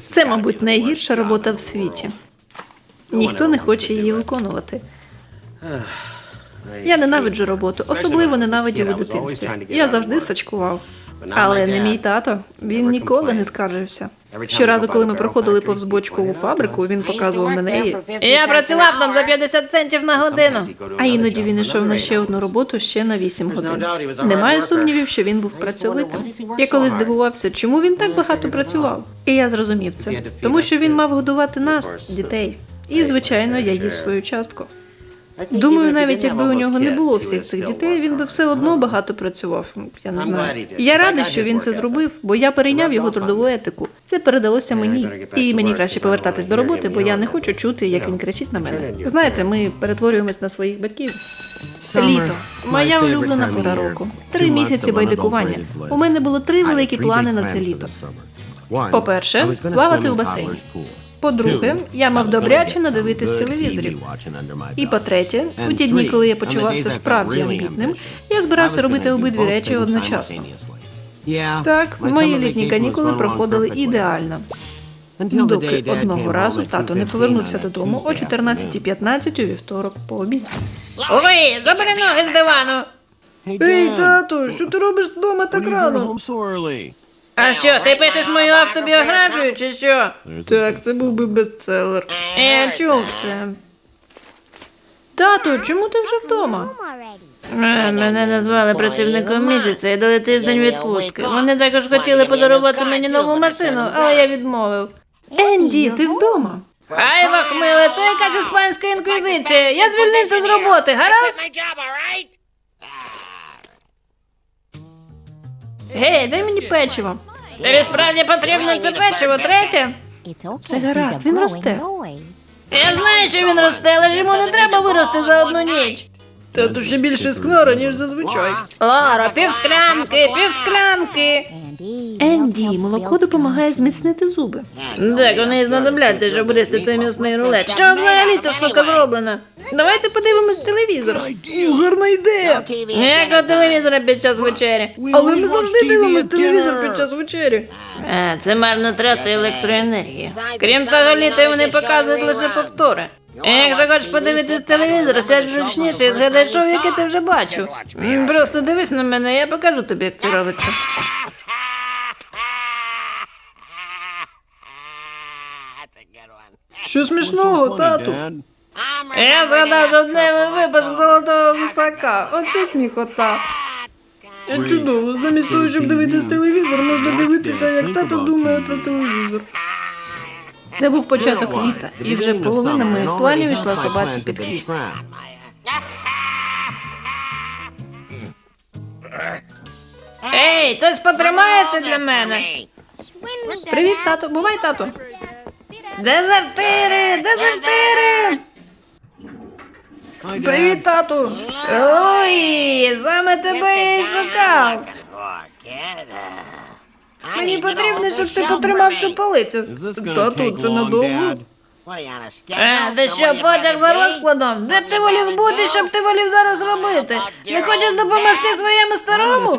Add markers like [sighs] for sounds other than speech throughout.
Це, мабуть, найгірша робота в світі. Ніхто не хоче її виконувати. Я ненавиджу роботу, особливо ненавидів у дитинстві. Я завжди сачкував. Але не мій тато. Він ніколи не скаржився. Щоразу, коли ми проходили повз бочку у фабрику, він показував на неї. Я працював там за 50 центів на годину. А іноді він йшов на ще одну роботу ще на 8 годин. Немає сумнівів, що він був працьовитим. Я колись здивувався, чому він так багато працював. І я зрозумів це, тому що він мав годувати нас, дітей. І, звичайно, я їв свою частку. Думаю, навіть якби у нього не було всіх цих дітей, він би все одно багато працював. Я не знаю. Я радий, що він це зробив, бо я перейняв його трудову етику. Це передалося мені. І мені краще повертатись до роботи, бо я не хочу чути, як він кричить на мене. Знаєте, ми перетворюємось на своїх батьків. Літо моя улюблена пора року. Три місяці байдикування. У мене було три великі плани на це літо. По-перше, плавати у басейні. По-друге, я мав добряче надивитись телевізорів. І по-третє, у ті дні, коли я почувався справді амбітним, я збирався робити обидві речі одночасно. Так, мої літні канікули проходили ідеально. Доки одного разу тато не повернувся додому о 14.15 у вівторок по обіді. Ой, забери ноги з дивану! Ей, тато, що ти робиш вдома так рано? А що, ти пишеш мою автобіографію чи що? Так, це був би бестселер. Я чув це. Тату, чому ти вже вдома? Е, Мене назвали працівником місяця і дали тиждень відпустки. Вони також хотіли подарувати мені нову машину, але я відмовив. Енді, ти вдома? Ай, лахмиле, це якась іспанська інквізиція. Я звільнився з роботи, гаразд? Гей, дай мені печиво. Тобі справді потрібно це печиво, третє? Все гаразд, він росте. Я знаю, що він росте, але ж йому не треба вирости за одну ніч. Тату ще більше скнора, ніж зазвичай. Лара, півсклянки, півсклянки. Енді, молоко допомагає зміцнити зуби. Так, вони знадобляться, щоб гристи цей м'ясний рулет. Що взагалі ця штука зроблена? Давайте подивимось телевізор. Гарна ідея. Ніякого телевізора під час вечері. Але ми завжди дивимось телевізор під час вечері. А, це марна трата електроенергії. Крім того, літо вони показують лише повтори. Якщо хочеш подивитись телевізор, сядь зручніше і згадай шоу, яке ти вже бачив. Просто дивись на мене, я покажу тобі, як це робиться. Що смішного, тату? Я згадав жовтневий випуск золотого гусака. Оце сміхота. Е, Чудово, замість того, щоб дивитися телевізор, можна дивитися, як тато думає про телевізор. Це був початок літа, і вже половина моїх планів йшла собаці під хвіст. Ей, хтось потримається для мене. Привіт, тату. Бувай, тату. Дезертири! Дезертири! Привіт, тату! Ой, саме тебе я й шукав. Мені потрібно, щоб ти потримав цю полицю. Тату, це надовго. Е, ти що, потяг за розкладом? Де б ти волів бути, щоб ти волів зараз робити? Не хочеш допомогти своєму старому?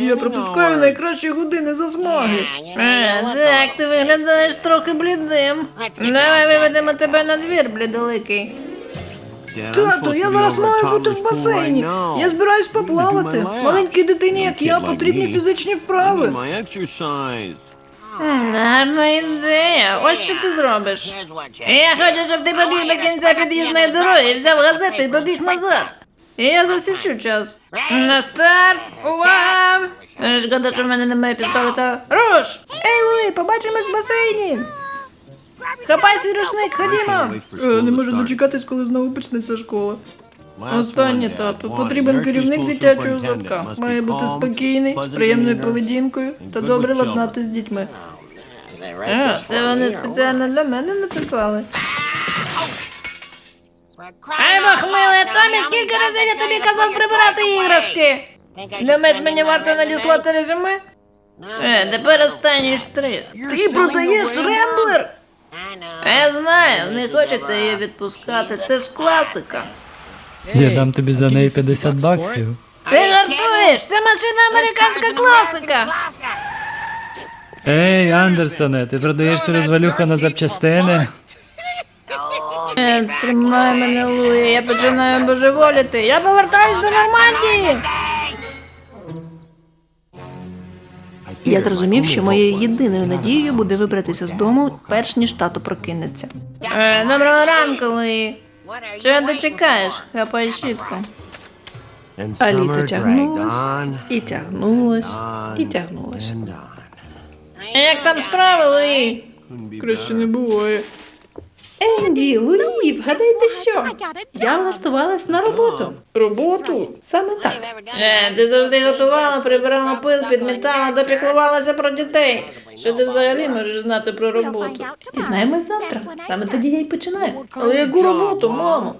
Я пропускаю найкращі години засмаги. Е, так, ти виглядаєш трохи блідим. Давай виведемо тебе на двір, блідоликий. Тату, я зараз маю бути в басейні. Я збираюсь поплавати. Маленькій дитині, як я, потрібні фізичні вправи. Гарна ідея. Ось що ти зробиш. Я хочу, щоб ти побіг до кінця під'їзної дороги, взяв газету і побіг назад. Я засічу час. На старт! Увага! Е, Шкода, що в мене немає пістолета. Руш! Ей, Луї, побачимось в басейні! Хапай свій рушник, ходімо! Е, Не можу дочекатись, коли знову почнеться школа. Останнє, тату, потрібен керівник дитячого садка. Має бути спокійний, з приємною поведінкою та добре ладнати з дітьми. А, це вони спеціально для мене написали. Ай, махмиле, Томі, скільки разів я тобі казав прибирати іграшки? Думаєш, мені варто надіслати резюме? Е, тепер останній штрих. Ти продаєш ремблер? Я знаю, не хочеться її відпускати, це ж класика. Я дам тобі за неї 50 баксів. Ти жартуєш? Це машина американська класика. Ей, Андерсоне, ти продаєш цю розвалюху на запчастини? Е, тримай мене, Луї, я починаю божеволіти. Я повертаюсь до Нормандії. Я зрозумів, що моєю єдиною надією буде вибратися з дому, перш ніж тато прокинеться. Е, доброго ранку, Луї. Чого ти чекаєш? Хапай щітку. А літо тягнулось, і тягнулось, і тягнулось. Як там справи, Луї? Краще не буває. Енді, Луї, вгадайте що? Я влаштувалась на роботу. Роботу? Саме так. Е, ти завжди готувала, прибирала пил, підмітала та піклувалася про дітей. Що ти взагалі можеш знати про роботу? Дізнаємось завтра. Саме тоді я й починаю. Але яку роботу, мамо?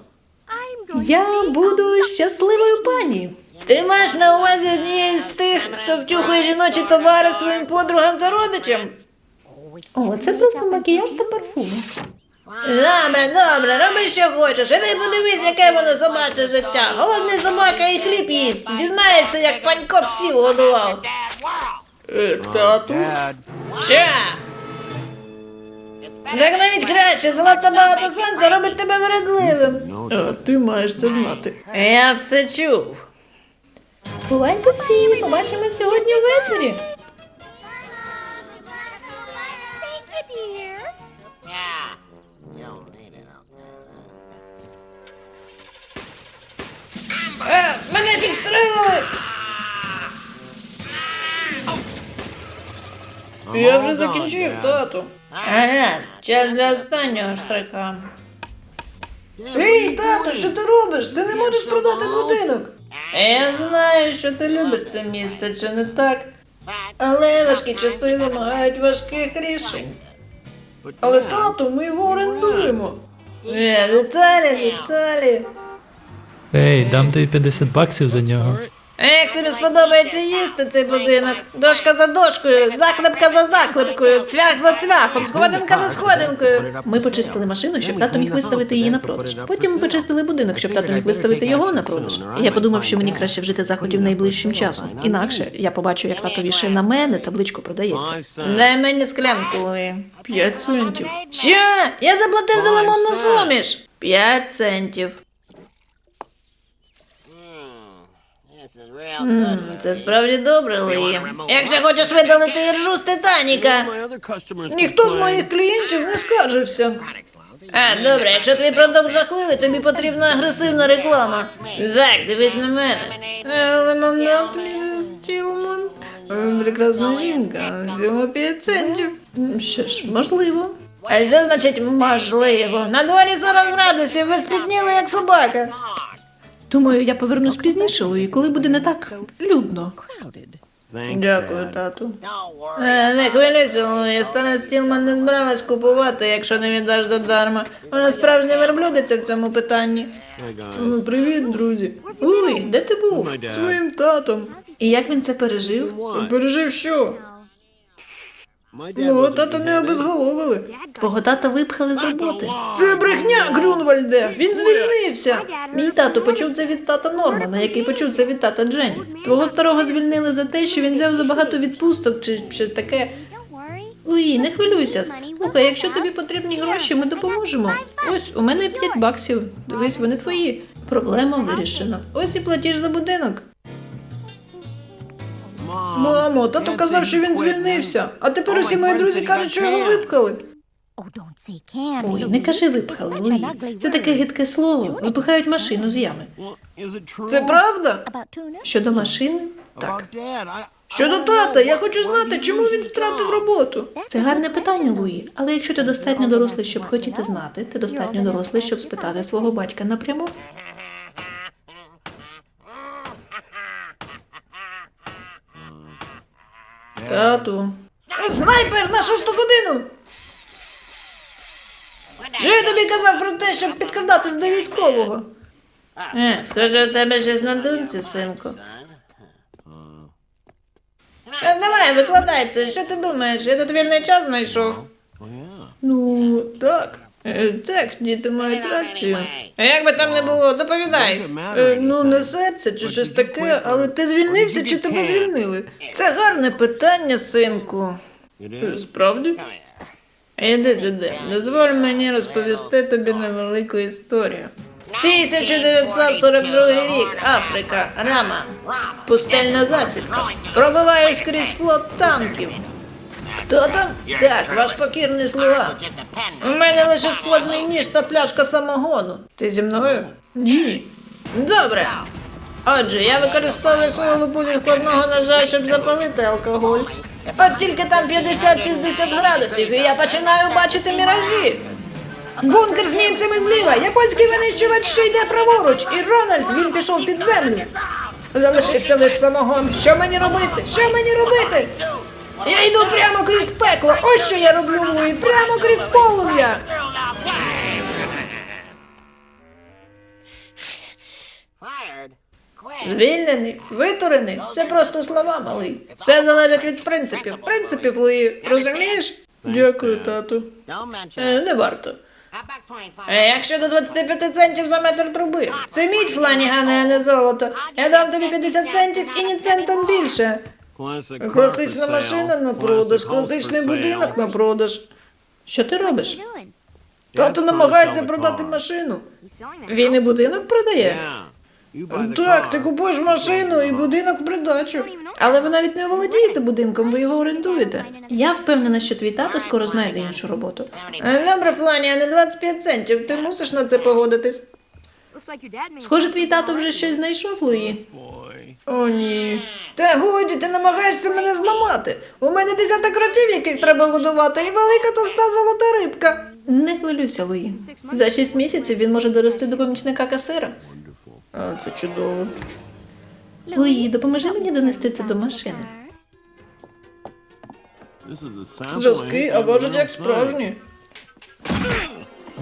Я буду щасливою пані. Ти маєш на увазі однієї з тих, хто втюхує жіночі товари своїм подругам та родичам? О, це просто макіяж та парфум. Добре, добре, роби що хочеш. Іди подивись, яке воно собаче життя. Голодний собака і хліб їсть. Дізнаєшся, як панько псів годував. Е, тату? Що? Так навіть краще, занадто багато сонця робить тебе вередливим. А ти маєш це знати. Я все чув. Бувайте всі, побачимось сьогодні ввечері. Е, мене підстрелили! Я вже закінчив, тату. Гаразд, час для останнього штрака. Ей, тато, що ти робиш? Ти не можеш продати будинок. Я знаю, що ти любиш це місце, чи не так? Але важкі часи вимагають важких рішень. Але тату, ми його орендуємо. Е, деталі, деталі. Ей, дам тобі 50 баксів за нього. Як тобі сподобається їсти цей будинок? Дошка за дошкою, заклепка за заклепкою, цвях за цвяхом, сходинка за сходинкою. Ми почистили машину, щоб тато міг виставити її на продаж. Потім ми почистили будинок, щоб тато міг виставити його на продаж. І я подумав, що мені краще вжити заходів найближчим часом. Інакше я побачу, як тато вішає на мене табличку продається. Дай мені склянку, Луї. П'ять центів. Що? Я заплатив за лимонну суміш. П'ять центів. М, Це справді добре, Луї. Якщо хочеш видалити іржу з Титаніка. Ніхто з моїх клієнтів не скаржився. А, добре, якщо твій продукт жахливий, тобі потрібна агресивна реклама. Так, дивись на мене. Е, Лимонад, місіс Тілман. Прекрасна жінка, всього 5 центів. М, Що ж, можливо. А що значить можливо? На дворі 40 градусів, ви спітніли як собака. Думаю, я повернусь пізніше, Луї, коли буде не так людно. Дякую, тату. Е, не хвилюйся, Луї, Стана Стілман не збиралась купувати, якщо не віддаш задарма. Вона справжня верблюдиця в цьому питанні. Ну, привіт, друзі. Луї, де ти був? Своїм татом. І як він це пережив? Пережив що? Ну, тата не обезголовили. Твого тата випхали з роботи. Це брехня, Грюнвальде. Він звільнився. Мій тато почув це від тата Нормана, який почув це від тата Дженні. Твого старого звільнили за те, що він взяв забагато відпусток чи щось таке. Луї, не хвилюйся. Слухай, якщо тобі потрібні гроші, ми допоможемо. Ось у мене 5 баксів. Дивись, вони твої. Проблема вирішена. Ось і платіж за будинок. Мамо, тато казав, що він звільнився. А тепер усі мої друзі кажуть, що його випхали. Ой, не кажи випхали, Луї. Це таке гидке слово. Випихають машину з ями. Це правда? Щодо машини? Так. Щодо тата, я хочу знати, чому він втратив роботу. Це гарне питання, Луї. Але якщо ти достатньо дорослий, щоб хотіти знати, ти достатньо дорослий, щоб спитати свого батька напряму. Тату. Снайпер на шосту годину. Що я тобі казав про те, щоб підкрадатись до військового? Е, схоже, у тебе щось на думці, синку. Е, Давай, викладай це. Що ти думаєш? Я тут вільний час знайшов. Ну, так. Е, Так, діти мають рацію. А як би там не було, доповідай. Е, ну, не серце чи щось таке, але ти звільнився чи тебе звільнили? Це гарне питання, синку. Справді? Іди сюди. Дозволь мені розповісти тобі невелику історію. 1942 рік. Африка. Рама. Пустельна засідка. Пробиває скрізь флот танків. Хто там? Так, ваш покірний слуга. У мене лише складний ніж та пляшка самогону. Ти зі мною? Ні. Добре. Отже, я використовую свою лупу зі складного ножа, щоб запалити алкоголь. От тільки там 50-60 градусів, і я починаю бачити міражі. Бункер з німцями зліва, японський винищувач, що йде праворуч, і Рональд він пішов під землю. Залишився лише самогон. Що мені робити? Що мені робити? Я йду прямо крізь пекло. Ось що я роблю, Луї, прямо крізь полум'я. Звільнений, витурений. Це просто слова, малий. Все залежить від принципів. Принципів, Луї, розумієш? Дякую, тату. Е, не варто. Е, як щодо 25 центів за метр труби? Це мідь, Фланігане, а не золото. Я дам тобі 50 центів і ні центом більше. Класична машина на продаж, класичний будинок на продаж. Що ти робиш? Тато намагається продати машину. Він і будинок продає? Так, ти купуєш машину і будинок в придачу. Але ви навіть не володієте будинком, ви його орендуєте. Я впевнена, що твій тато скоро знайде іншу роботу. Е, Добре, Флані, а не 25 центів. Ти мусиш на це погодитись. Схоже, твій тато вже щось знайшов, Луї. О, ні. Та годі, ти намагаєшся мене зламати. У мене десяток кротів, яких треба годувати, і велика товста золота рибка. Не хвилюйся, Луї. За шість місяців він може дорости до помічника касира. А, це чудово. Луї, допоможи мені донести це до машини. Зразки, а важать як справжні.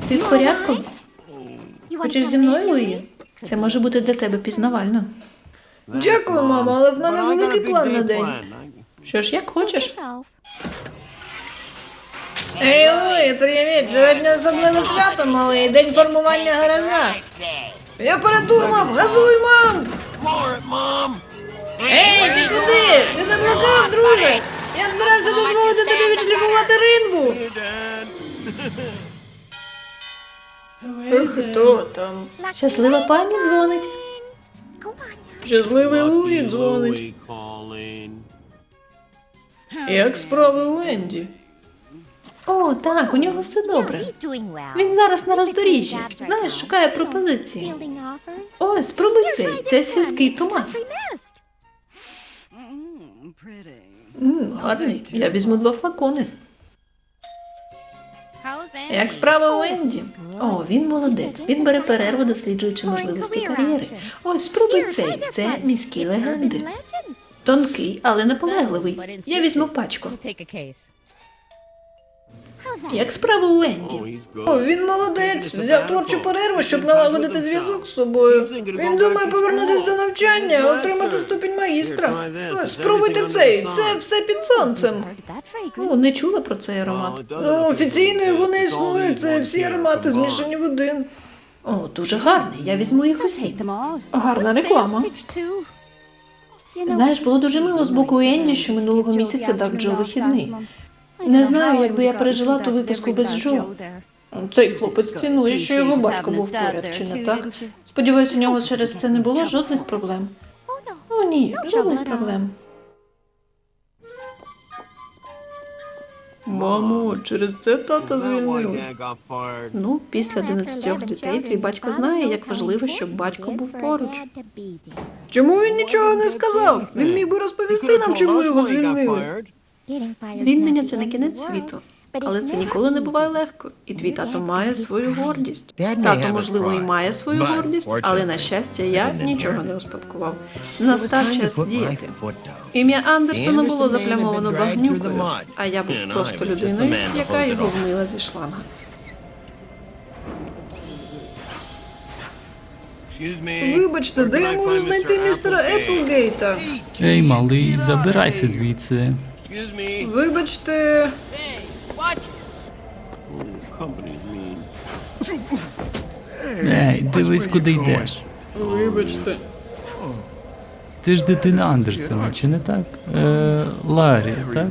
Ти в порядку? Хочеш зі мною, Луї? Це може бути для тебе пізнавально. Дякую, мамо, але в мене великий план на день. Що ж, як хочеш? Ей, Луї, привіт! Сьогодні особливе свято, малий, день формування гаража. Я передумав, газуй, мам! Ей, ти куди? Ти заблукав, друже! Я збирався дозволити тобі відшліфувати ринву. Хто там? Щаслива пані дзвонить. Щасливий Луї дзвонить. Як справи у Енді? О, так, у нього все добре. Він зараз на роздоріжжі. Знаєш, шукає пропозиції. Ось, спробуй цей. Це сільський томат. М, гарний. Я візьму два флакони. Як справа у Енді? О, він молодець. Він бере перерву, досліджуючи можливості кар'єри. Ось, спробуй цей. Це міські легенди. Тонкий, але наполегливий. Я візьму пачку. Як справа у Енді? О, він молодець. Взяв творчу перерву, щоб налагодити зв'язок з собою. Він думає повернутися до навчання, отримати ступінь магістра. Спробуйте цей. Це все під сонцем. О, не чула про цей аромат. Ну, офіційно вони існують. Це всі аромати змішані в один. О, дуже гарний. Я візьму їх усі. Гарна реклама. Знаєш, було дуже мило з боку Енді, що минулого місяця дав Джо вихідний. Не знаю, якби я пережила ту випуску без Джо. Цей хлопець цінує, що його батько був поряд, чи не так? Сподіваюсь, у нього через це не було жодних проблем. О, ні, жодних проблем. Мамо, через це тата звільнили. Ну, після 11 дітей твій батько знає, як важливо, щоб батько був поруч. Чому він нічого не сказав? Він міг би розповісти нам, чому його звільнили. Звільнення це не кінець світу. Але це ніколи не буває легко, і твій тато має свою гордість. Тато, можливо, і має свою гордість, але на щастя, я нічого не успадкував. Настав час діяти. Ім'я Андерсона було заплямовано багнюкою, а я був просто людиною, яка його вмила зі шланга. Вибачте, де я можу знайти містера Еплгейта? Ей, малий, забирайся звідси. Вибачте, Ей, дивись, куди йдеш. вибачте. Ти ж дитина Андерсона, чи не так? Е, Ларі, так?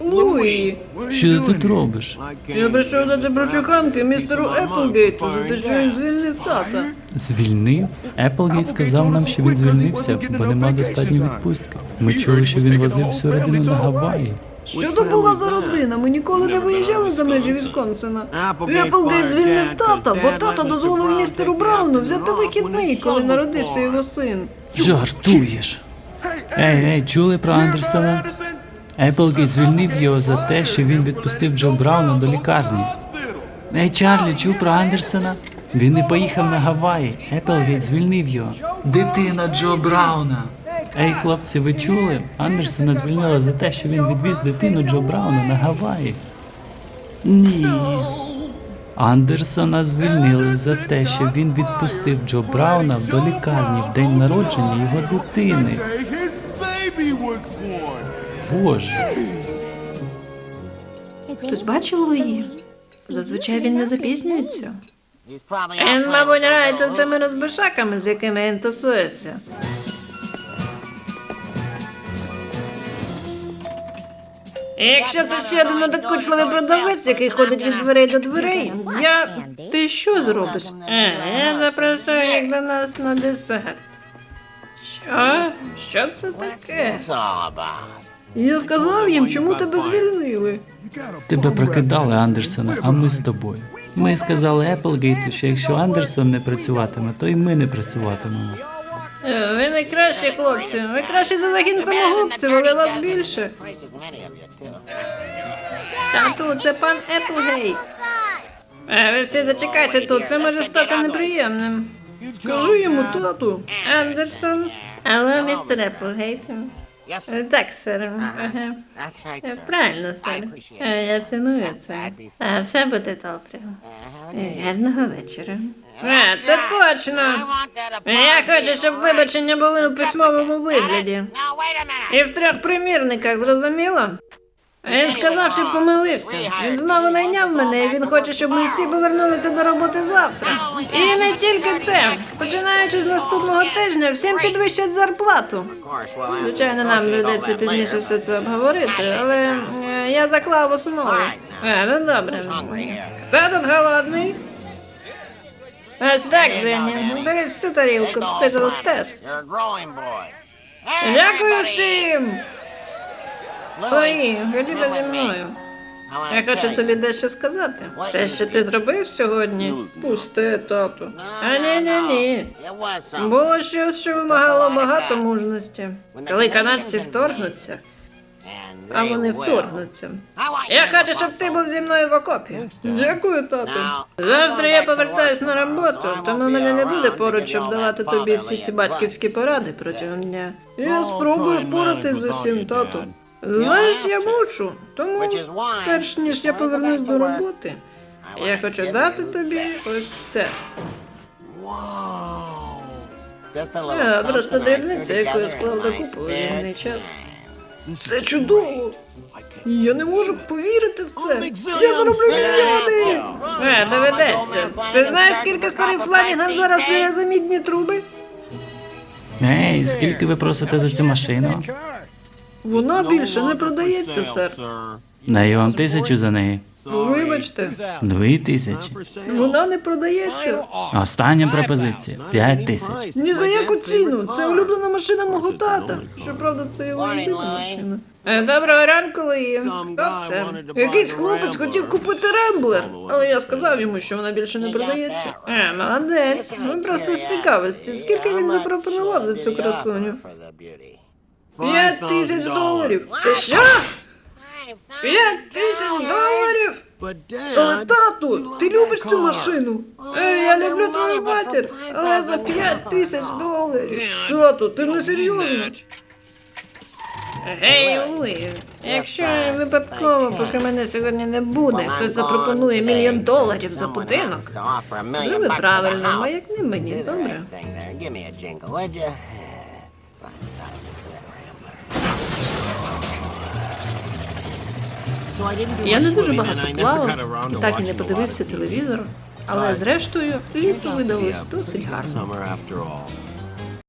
Луї, Що ти тут робиш? я прийшов дати прочуханки містеру Еплгейту за те, що він звільнив тата. Звільнив? Еплгейт сказав нам, що він звільнився, бо нема достатньо відпустки. Ми чули, що він возив всю родину на Гаваї. Що то була за родина? Ми ніколи не виїжджали за межі Вісконсина. Еплгейт звільнив тата, бо тато дозволив містеру Брауну взяти вихідний, коли народився його син. Жартуєш. Ей, ей, чули про Андерсона? Еплгейт звільнив його за те, що він відпустив Джо Брауна до лікарні. Ей, Чарлі, чув про Андерсона? Він не поїхав на Гаваї. Еплгейт звільнив його. Дитина Джо Брауна. Ей, хлопці, ви чули? Андерсона звільнили за те, що він відвіз дитину Джо Брауна на Гаваї. Ні. Андерсона звільнили за те, що він відпустив Джо Брауна до лікарні в день народження його дитини. Боже, Хтось бачив Луї? Зазвичай він не запізнюється. Він, Він, мабуть, грається з тими розбишаками, з якими він тусується. І Якщо це ще один надокучливий продавець, який ходить від дверей до дверей, я. Ти що зробиш? Е, я запрошую їх до нас на десерт. Що? Що це таке? Я сказав їм, чому тебе звільнили. тебе прокидали Андерсона, а ми з тобою. Ми сказали Еплгейту, що якщо Андерсон не працюватиме, то і ми не працюватимемо. Е, Ви найкращі хлопці. Ви кращі за загін самогубців, але вас більше. Тату, це пан Еплгейт. Е, Ви всі зачекайте тут, це може стати неприємним. Скажи йому, тату. Андерсон. Алло, містер Еплгейт. Е, Так, сер. Ага. Е, Правильно, сер. Е, Я ціную це. А, Все буде добре. Е, Гарного вечора. А, це точно. Я хочу, щоб вибачення були у письмовому вигляді. І в трьох примірниках, зрозуміло? Він сказав, що помилився. Він знову найняв мене, і він хоче, щоб ми всі повернулися до роботи завтра. І не тільки це. Починаючи з наступного тижня, всім підвищать зарплату. Звичайно, нам доведеться пізніше все це обговорити, але е, я заклав основу. А, ну добре. Хто тут голодний? Ось так, Денні. Бери всю тарілку, ти ж ростеш. Дякую всім! Ой, ходімо зі мною. Я хочу тобі дещо сказати. Те, що ти зробив сьогодні, пусте, тату. А ні, ні, ні. Було щось, що вимагало багато мужності. Коли канадці вторгнуться, а вони вторгнуться. Я хочу, щоб ти був зі мною в окопі. Дякую, тату. Завтра я повертаюсь на роботу, тому мене не буде поруч, щоб давати тобі всі ці батьківські поради протягом дня. Я спробую впоратись з усім, тату. Знаєш, я мушу, тому перш ніж я повернусь до роботи, я хочу дати тобі ось це. А, просто дрібниця, яку я склав докупи у вільний час. Це чудово! Я не можу повірити в це. Я зароблю мільйони! Е, доведеться. Ти знаєш, скільки старий Фланіган зараз дає за мідні труби? Ей, скільки ви просите за цю машину? Вона більше не продається, сер. Даю вам тисячу за неї. Вибачте, Дві тисячі. вона не продається. Остання пропозиція п'ять тисяч. Ні за яку ціну. Це улюблена машина мого тата. Щоправда, це його єдина машина. Е, Доброго ранку, Луї. Хто це? Якийсь хлопець хотів купити ремблер, але я сказав йому, що вона більше не продається. Е, молодець. Він просто з цікавості. Скільки він запропонував за цю красуню? П'ять тисяч доларів. Що? П'ять тисяч доларів? Але тату, ти любиш цю машину? Е, я люблю твою матір, але за п'ять тисяч доларів. Тату, ти не серйозно? Гей, Луї, якщо випадково, поки мене сьогодні не буде, хтось запропонує мільйон доларів за будинок. Зроби правильно, маякни мені, добре? [sighs] Я не дуже багато плавав, так і не подивився телевізор, але зрештою літо видалось досить гарно.